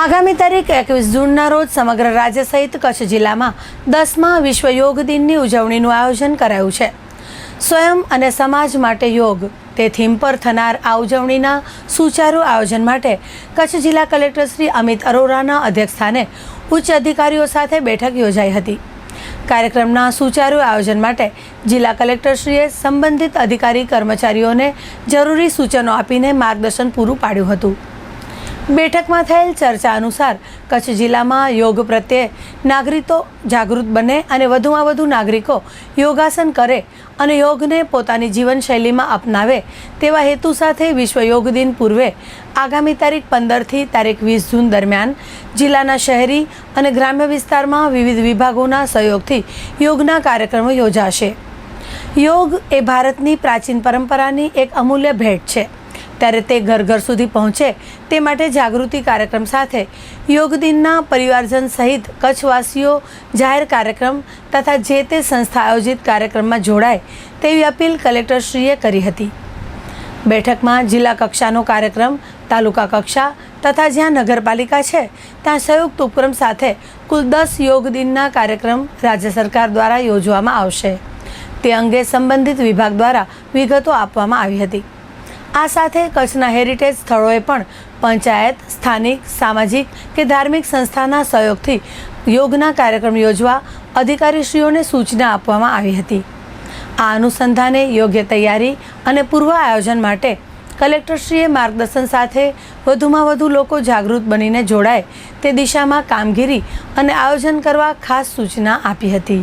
આગામી તારીખ એકવીસ જૂનના રોજ સમગ્ર રાજ્ય સહિત કચ્છ જિલ્લામાં દસમા વિશ્વ યોગ દિનની ઉજવણીનું આયોજન કરાયું છે. સ્વયં અને સમાજ માટે યોગ, તે થીમ પર થનાર આ ઉજવણીના સુચારુ આયોજન માટે કચ્છ જિલ્લા કલેક્ટર શ્રી અમિત અરોરાના અધ્યક્ષસ્થાને ઉચ્ચ અધિકારીઓ સાથે બેઠક યોજાઈ હતી. કાર્યક્રમના સુચારુ આયોજન માટે જિલ્લા કલેક્ટરશ્રીએ સંબંધિત અધિકારી કર્મચારીઓને જરૂરી સૂચનો આપીને માર્ગદર્શન પૂરું પાડ્યું હતું. બેઠકમાં થયેલ ચર્ચા અનુસાર કચ્છ જિલ્લામાં યોગ પ્રત્યે નાગરિકો જાગૃત બને અને વધુમાં વધુ નાગરિકો યોગાસન કરે અને યોગને પોતાની જીવનશૈલીમાં અપનાવે તેવા હેતુ સાથે વિશ્વ યોગ દિન પૂર્વે આગામી તારીખ પંદરથી તારીખ વીસ જૂન દરમિયાન જિલ્લાના શહેરી અને ગ્રામ્ય વિસ્તારમાં વિવિધ વિભાગોના સહયોગથી યોગના કાર્યક્રમો યોજાશે. યોગ એ ભારતની પ્રાચીન પરંપરાની એક અમૂલ્ય ભેટ છે. ત્યારે તે ઘર ઘર સુધી પહોંચે તે માટે જાગૃતિ કાર્યક્રમ સાથે યોગ દિનના પરિવારજન સહિત કચ્છવાસીઓ જાહેર કાર્યક્રમ તથા જે તે સંસ્થા આયોજિત કાર્યક્રમમાં જોડાય તેવી અપીલ કલેક્ટરશ્રીએ કરી હતી. બેઠકમાં જિલ્લા કક્ષાનો કાર્યક્રમ, તાલુકા કક્ષા તથા જ્યાં નગરપાલિકા છે ત્યાં સંયુક્ત ઉપક્રમ સાથે કુલ દસ યોગ દિનના કાર્યક્રમ રાજ્ય સરકાર દ્વારા યોજવામાં આવશે. તે અંગે સંબંધિત વિભાગ દ્વારા વિગતો આપવામાં આવી હતી. આ સાથે કચ્છના હેરિટેજ સ્થળોએ પણ પંચાયત, સ્થાનિક, સામાજિક કે ધાર્મિક સંસ્થાના સહયોગથી યોગના કાર્યક્રમ યોજવા અધિકારીશ્રીઓને સૂચના આપવામાં આવી હતી. આ અનુસંધાને યોગ્ય તૈયારી અને પૂર્વ આયોજન માટે કલેક્ટરશ્રીએ માર્ગદર્શન સાથે વધુમાં વધુ લોકો જાગૃત બનીને જોડાય તે દિશામાં કામગીરી અને આયોજન કરવા ખાસ સૂચના આપી હતી.